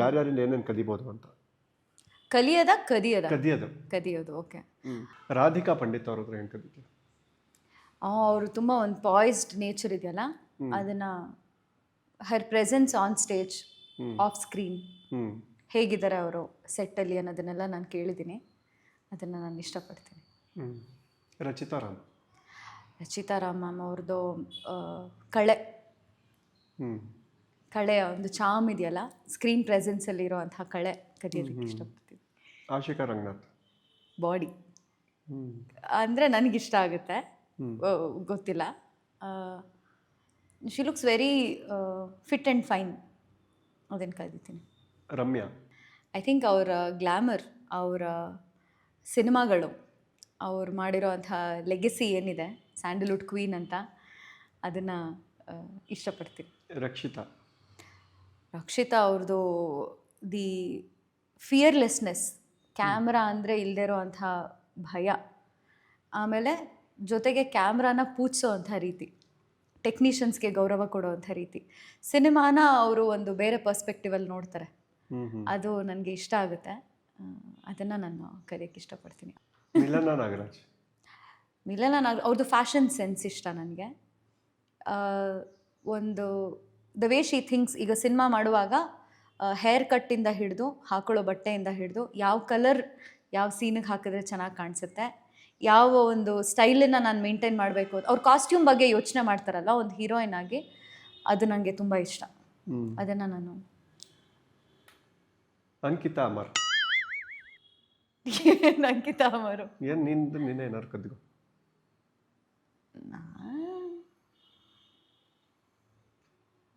ಯಾರ್ಯಾರಿಂದ ಏನೇನು ಕಲಿಬೋದು ಅಂತ? ಕಲಿಯೋದ ಕದಿಯೋದ? ಕದಿಯೋದು. ಕದಿಯೋದು ಓಕೆ ರಾಧಿಕಾ ಪಂಡಿತ್ ಅವ್ರ ಹತ್ರ ಏನು ಕಲಿತೀವಿ ಅವರು ತುಂಬ ಒಂದು ಪಾಯ್ಸ್ಡ್ ನೇಚರ್ ಇದೆಯಲ್ಲ? ಅದನ್ನ her presence on stage off screen ಹೇಗಿದ್ದಾರೆ ಅವರು ಸೆಟ್ಟಲ್ಲಿ ಅನ್ನೋದನ್ನೆಲ್ಲ ನಾನು ಕೇಳಿದ್ದೀನಿ. ಅದನ್ನು ನಾನು ಇಷ್ಟಪಡ್ತೀನಿ. ರಚಿತಾ ರಾಮ್. ರಚಿತಾ ರಾಮ್ ಮ್ಯಾಮ್ ಅವ್ರದ್ದು ಕಳೆ. ಹ್ಞೂ ಕಳೆಯ ಒಂದು ಚಾಮ್ ಇದೆಯಲ್ಲ ಸ್ಕ್ರೀನ್ ಪ್ರೆಸೆನ್ಸಲ್ಲಿ ಇರುವಂತಹ ಕಳೆ ಕಲಿಯೋದಕ್ಕೆ ಇಷ್ಟಪಡ್ತೀನಿ. ಆಶಿಕಾ ರಂಗನಾಥ್. ಬಾಡಿ ಅಂದ್ರೆ ಅಂದರೆ ನನಗಿಷ್ಟ ಆಗುತ್ತೆ. ಗೊತ್ತಿಲ್ಲ. She looks very fit and fine ಅದನ್ನು ಕಲಿತೀನಿ ರಮ್ಯಾ. ಐ ಥಿಂಕ್ ಅವರ ಗ್ಲ್ಯಾಮರ್ ಅವರ ಸಿನಿಮಾಗಳು ಅವ್ರು ಮಾಡಿರೋ ಅಂಥ ಲೆಗೆಸಿ ಏನಿದೆ ಸ್ಯಾಂಡಲ್ವುಡ್ ಕ್ವೀನ್ ಅಂತ ಅದನ್ನು ಇಷ್ಟಪಡ್ತೀನಿ. ರಕ್ಷಿತಾ. ರಕ್ಷಿತಾ ಅವ್ರದ್ದು ದಿ ಫಿಯರ್ಲೆಸ್ನೆಸ್ ಕ್ಯಾಮ್ರಾ ಅಂದರೆ ಇಲ್ಲದೆ ಇರೋವಂಥ ಭಯ. ಆಮೇಲೆ ಜೊತೆಗೆ ಕ್ಯಾಮ್ರಾನ ಪೂಜಿಸೋ ಅಂಥ ರೀತಿ ಟೆಕ್ನಿಷಿಯನ್ಸ್ಗೆ ಗೌರವ ಕೊಡೋವಂಥ ರೀತಿ. ಸಿನಿಮಾನ ಅವರು ಒಂದು ಬೇರೆ ಪರ್ಸ್ಪೆಕ್ಟಿವಲ್ಲಿ ನೋಡ್ತಾರೆ. ಅದು ನನಗೆ ಇಷ್ಟ ಆಗುತ್ತೆ. ಅದನ್ನು ನಾನು ಕರೆಯೋಕ್ಕೆ ಇಷ್ಟಪಡ್ತೀನಿ. ಮಿಲನ ನಾಗರಾಜ್. ಮಿಲನ ನಾಗ್ ಅವ್ರದ್ದು ಫ್ಯಾಷನ್ ಸೆನ್ಸ್ ಇಷ್ಟ ನನಗೆ. ಒಂದು ದ ವೇ ಶಿ ಥಿಂಗ್ಸ್ ಈಗ ಸಿನಿಮಾ ಮಾಡುವಾಗ ಹೇರ್ ಕಟ್ಟಿಂದ ಹಿಡಿದು ಹಾಕೊಳ್ಳೋ ಬಟ್ಟೆಯಿಂದ ಹಿಡಿದು ಯಾವ ಕಲರ್ ಯಾವ ಸೀನಿಗೆ ಹಾಕಿದ್ರೆ ಚೆನ್ನಾಗಿ ಕಾಣಿಸುತ್ತೆ ಯಾವ ಒಂದು ಸ್ಟೈಲನ್ನು ನಾನು ಮೇಂಟೈನ್ ಮಾಡಬೇಕು ಅವ್ರ ಕಾಸ್ಟ್ಯೂಮ್ ಬಗ್ಗೆ ಯೋಚನೆ ಮಾಡ್ತಾರಲ್ಲ ಒಂದು ಹೀರೋಯಿನ್ ಆಗಿ ಅದು ನನಗೆ ತುಂಬ ಇಷ್ಟ. ಅದನ್ನು ನಾನು ಅಂಕಿತಾ ಅಮರ್. ಅಂಕಿತಾ ಅಮರು. ಏನು ನಿಂದು ನಿನ್ನೆ ಏನಾದ್ರು ಕದ್ಗೋ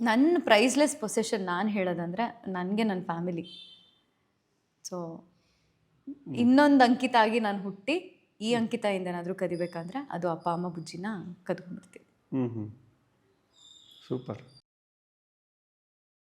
ನನ್ನ ಪ್ರೈಸ್ಲೆಸ್ ಪೊಸೆಷನ್ ನಾನು ಹೇಳೋದಂದರೆ ನನಗೆ ನನ್ನ ಫ್ಯಾಮಿಲಿ ಸೊ ಇನ್ನೊಂದು ಅಂಕಿತ ಆಗಿ ನಾನು ಹುಟ್ಟಿ ಈ ಅಂಕಿತ ಏನಾದರೂ ಕದಿಬೇಕಂದ್ರೆ ಅದು ಅಪ್ಪ, ಅಮ್ಮ, ಬುಜ್ಜಿನ ಕದ್ಕೊಂಡ್ಬಿಡ್ತೀವಿ. ಹ್ಞೂ ಹ್ಞೂ ಸೂಪರ್.